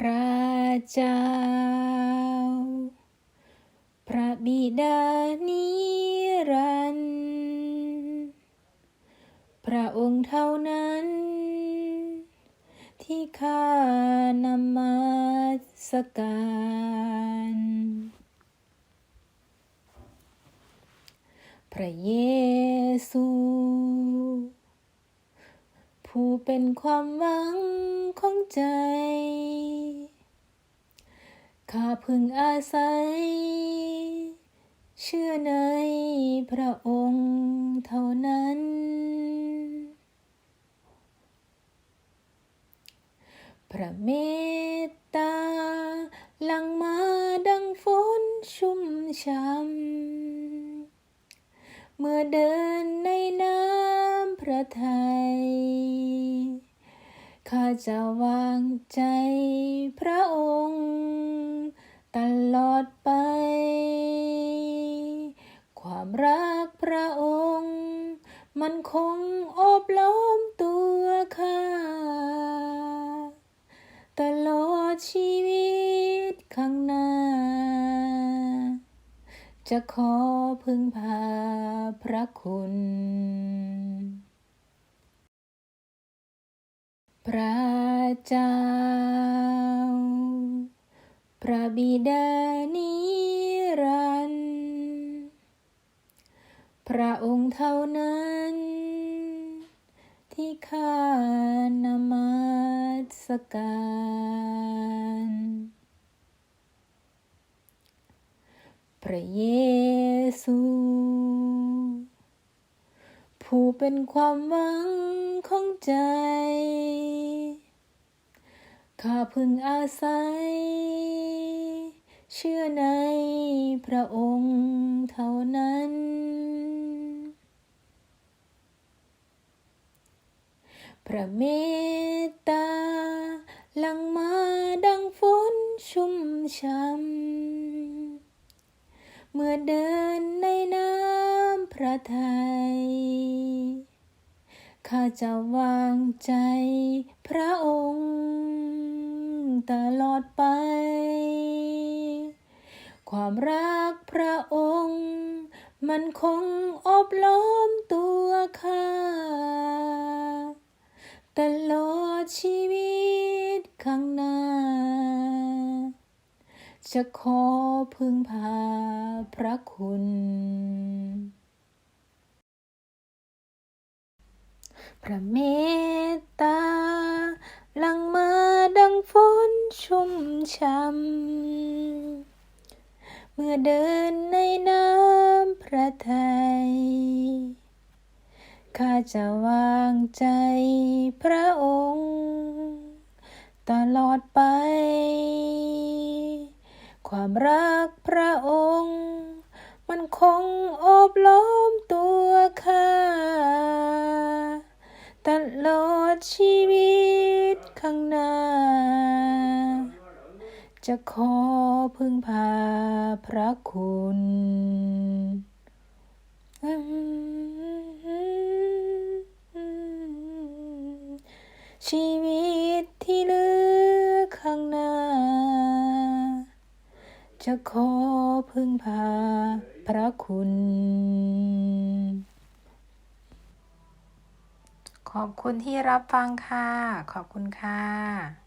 พระเจ้า พระบิดานิรันดร์พระองค์เท่านั้น ที่ข้านำมาสการ พระเยซู ผู้เป็นความหวังของใจ ข้าพึงอาศัย เชื่อในพระองค์เท่านั้น พระเมตตาหลังมาดังฝนชุ่มช่ำเมื่อเดินในน้ำพระทัยข้าจะวางใจพระองค์ ลอดไป ความรักพระองค์ มันคงอบล้อมตัวข้าตลอดชีวิตข้างหน้า จะขอพึ่งพาพระคุณพระเจ้า ระบิดานิรันดร์พระองค์เท่านั้น ที่ข้านมัสการ พระเยซู ผู้เป็นความหวังของใจ ข้าพึงอาศัย เชื่อในพระองค์เท่านั้น พระเมตตาหลังมาดังฝนชุ่มช่ำเมื่อเดินในน้ำพระทัยข้าจะวางใจพระองค์ตลอดไป ความรักพระองค์ มันคงอบล้อมตัวข้าตลอดชีวิตข้างหน้า จะขอพึ่งพาพระคุณ พระเมตตาหลังมาดังฝนชุ่มช่ำ เมื่อเดินในน้ำพระทัย ข้าจะวางใจพระองค์ ตลอดไป ความรักพระองค์ มันคงโอบล้อมตัวข้า ตลอดชีวิตข้างหน้า จะขอพึ่งพาพระคุณชีวิตที่เหลือข้างหน้า จะขอพึ่งพาพระคุณ ขอบคุณที่รับฟังค่ะ ขอบคุณค่ะ